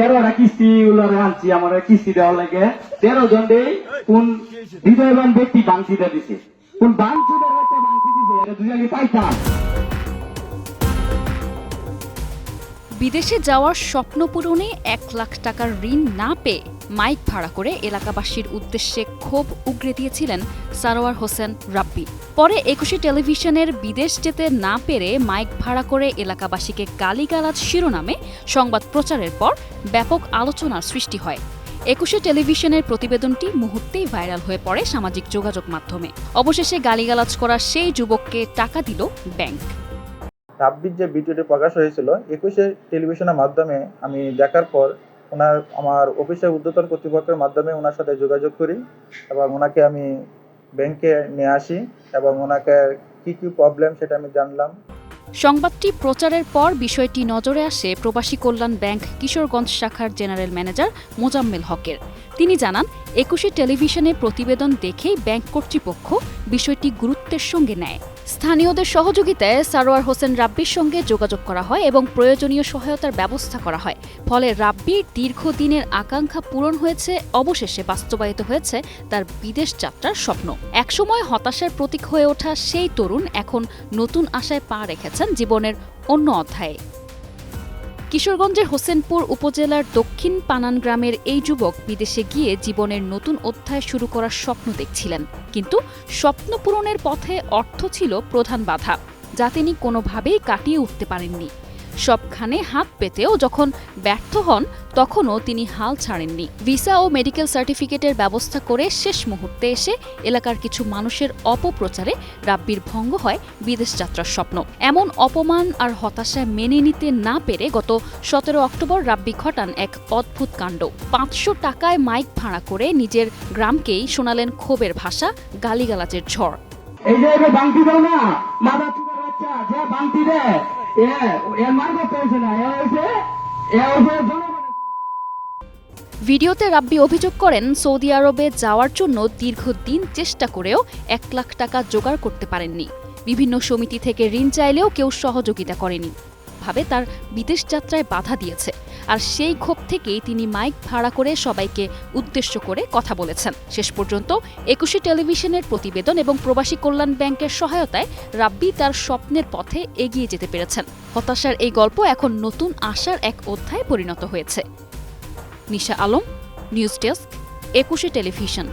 তেরোটা কিস্তি উলারে আনছি, আমার কিস্তি দেওয়ার লাগে। তেরো জন কোন হৃদয়বান ব্যক্তি বাংশিটা দিছে। কোন বাংশিটা বাংসি দিছে দুই পাইতাম। বিদেশে যাওয়ার স্বপ্ন পূরণে এক লাখ টাকার ঋণ না পেয়ে মাইক ভাড়া করে এলাকাবাসীর উদ্দেশ্যে ক্ষোভ উগরে দিয়েছিলেন সারোয়ার হোসেন রাব্বি। পরে একুশে টেলিভিশনের বিদেশ যেতে না পেরে মাইক ভাড়া করে এলাকাবাসীকে গালিগালাজ শিরোনামে সংবাদ প্রচারের পর ব্যাপক আলোচনার সৃষ্টি হয়। একুশে টেলিভিশনের প্রতিবেদনটি মুহূর্তেই ভাইরাল হয়ে পড়ে সামাজিক যোগাযোগ মাধ্যমে। অবশেষে গালিগালাজ করা সেই যুবককে টাকা দিল ব্যাংক। রাব্বির যে ভিডিওটি প্রকাশ হয়েছিল, একুশে টেলিভিশনের মাধ্যমে আমি দেখার পর ওনার, আমার অফিসের উদ্যতন কর্তৃপক্ষের মাধ্যমে ওনার সাথে যোগাযোগ করি এবং ওনাকে আমি ব্যাংকে নিয়ে আসি এবং ওনাকে কী কী প্রবলেম সেটা আমি জানলাম। সংবাদটি প্রচারের পর বিষয়টি নজরে আসে প্রবাসী কল্যাণ ব্যাংক কিশোরগঞ্জ শাখার জেনারেল ম্যানেজার মোজাম্মেল হকের। তিনি জানান, একুশে টেলিভিশনে প্রতিবেদন দেখেই ব্যাংক কর্তৃপক্ষ বিষয়টি গুরুত্বের সঙ্গে নেয়। স্থানীয়দের সহযোগিতায় সারোয়ার হোসেন রাব্বির সঙ্গে যোগাযোগ করা হয় এবং প্রয়োজনীয় সহায়তার ব্যবস্থা করা হয়। ফলে রাব্বির দীর্ঘদিনের আকাঙ্ক্ষা পূরণ হয়েছে, অবশেষে বাস্তবায়িত হয়েছে তার বিদেশ যাত্রার স্বপ্ন। একসময় হতাশার প্রতীক হয়ে ওঠা সেই তরুণ এখন নতুন আশায় পা রেখেছেন জীবনের অন্য অধ্যায়ে। কিশোরগঞ্জের হোসেনপুর উপজেলার দক্ষিণ পানান গ্রামের এই যুবক বিদেশে গিয়ে জীবনের নতুন অধ্যায় শুরু করার স্বপ্ন দেখছিলেন। কিন্তু স্বপ্ন পূরণের পথে অর্থ ছিল প্রধান বাধা, যা তিনি কোনোভাবেই কাটিয়ে উঠতে পারেননি। সবখানে হাত পেতেও যখন ব্যর্থ হন, তখনও তিনি হাল ছাড়েননি। ভিসা ও মেডিকেল সার্টিফিকেটের ব্যবস্থা করে শেষ মুহূর্তে এসে এলাকার কিছু মানুষের অপপ্রচারে রাব্বির ভঙ্গ হয় বিদেশ যাত্রার স্বপ্ন। এমন অপমান আর হতাশায় মেনে নিতে না পেরে গত সতেরো অক্টোবর রাব্বি ঘটান এক অদ্ভুত কাণ্ড। পাঁচশো টাকায় মাইক ভাড়া করে নিজের গ্রামকেই শোনালেন ক্ষোভের ভাষা, গালিগালাজের ঝড়। ভিডিওতে রাব্বি অভিযোগ করেন, সৌদি আরবে যাওয়ার জন্য দীর্ঘদিন চেষ্টা করেও এক লাখ টাকা জোগাড় করতে পারেননি। বিভিন্ন সমিতি থেকে ঋণ চাইলেও কেউ সহযোগিতা করেনি। ভাবে তার বিদেশ যাত্রায় বাধা দিয়েছে। আর সেই ক্ষোভ থেকেই তিনি মাইক ভাড়া করে সবাইকে উদ্দেশ্য করে কথা বলেছেন। শেষ পর্যন্ত একুশে টেলিভিশনের প্রতিবেদন এবং প্রবাসী কল্যাণ ব্যাংকের সহায়তায় রাব্বি তার স্বপ্নের পথে এগিয়ে যেতে পেরেছেন। হতাশার এই গল্প এখন নতুন আশার এক অধ্যায়ে পরিণত হয়েছে। Nisha Alam, news desk, Ekushey television.